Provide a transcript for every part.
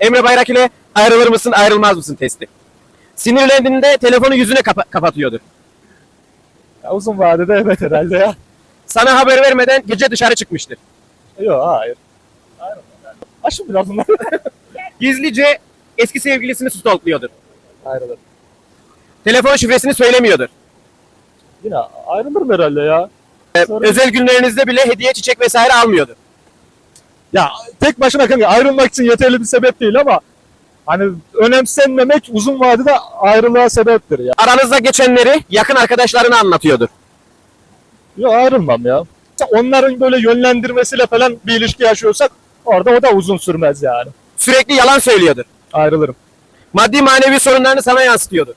Emre Bayrak ile ayrılır mısın ayrılmaz mısın testi. Sinirlendiğinde telefonu yüzüne kapa- kapatıyordur. Ya uzun vadede evet herhalde ya. Sana haber vermeden gece dışarı çıkmıştır. Yok hayır. Ayrılmam yani. Aşım biraz bunlar. Gizlice eski sevgilisini stalkluyordur. Ayrılır. Telefon şifresini söylemiyordur. Yine ayrılırım herhalde ya. Ee, Sonra- Özel günlerinizde bile hediye çiçek vesaire almıyordur. Ya tek başına kanka ayrılmak için yeterli bir sebep değil ama hani önemsenmemek uzun vadede ayrılığa sebeptir ya. Aranızda geçenleri yakın arkadaşlarına anlatıyordur. Yok ayrılmam ya. Onların böyle yönlendirmesiyle falan bir ilişki yaşıyorsak orada o da uzun sürmez yani. Sürekli yalan söylüyordur. Ayrılırım. Maddi manevi sorunlarını sana yansıtıyordur.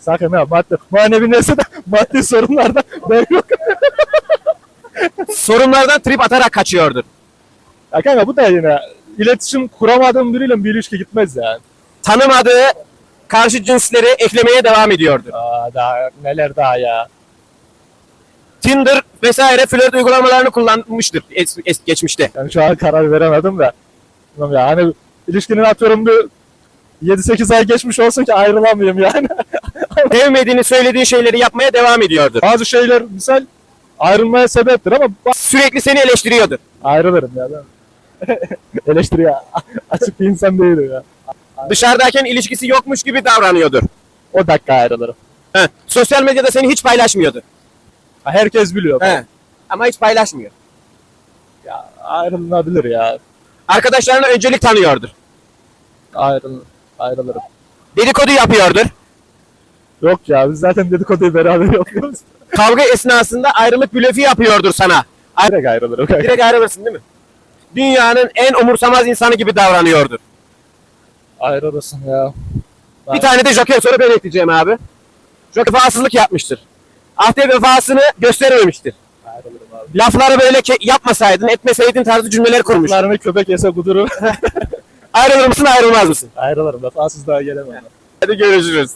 Sakın ha maddi, manevi neyse de maddi sorunlarda ben yok. Sorunlardan trip atarak kaçıyordur. Ya kanka bu da yine iletişim kuramadığım biriyle bir ilişki gitmez yani. Tanımadığı karşı cinsleri eklemeye devam ediyordur. Aa, daha neler daha ya. Tinder vesaire flört uygulamalarını kullanmıştır es- es- geçmişte. Yani şu an karar veremedim de. Bilmiyorum ya hani ilişkinin atıyorum bir 7-8 ay geçmiş olsun ki ayrılamayayım yani. Sevmediğini söylediği şeyleri yapmaya devam ediyordur. Bazı şeyler misal ayrılmaya sebeptir ama Sürekli seni eleştiriyordur. ayrılırım ya. ben. Eleştiriye açık bir insan değilim ya. Dışarıdayken ilişkisi yokmuş gibi davranıyordur. O dakika ayrılırım. He. Sosyal medyada seni hiç paylaşmıyordur. Ha, Herkes biliyor. He. Ama hiç paylaşmıyor. Ya, ayrılınabilir ya. Arkadaşlarına öncelik tanıyordur. Ayrıl ayrılırım. Dedikodu yapıyordur. Yok ya biz zaten dedikoduyu beraber yapıyoruz. Kavga esnasında ayrılık blöfü yapıyordur sana. Direkt ayrılırım. Direkt ayrılırsın değil mi? Dünyanın en umursamaz insanı gibi davranıyordur. Ayrılırsın ya. Bir tane de Joker soru ben ekleyeceğim abi. Joker vefasızlık yapmıştır. Ahde vefasını abi. Lafları böyle yapmasaydın, etmeseydin tarzı cümleler kurmuş. Kutlarını köpek yese kuduru. Ayrılır mısın, ayrılmaz mısın? Ayrılırım. Vefasız daha gelemem. Hadi görüşürüz.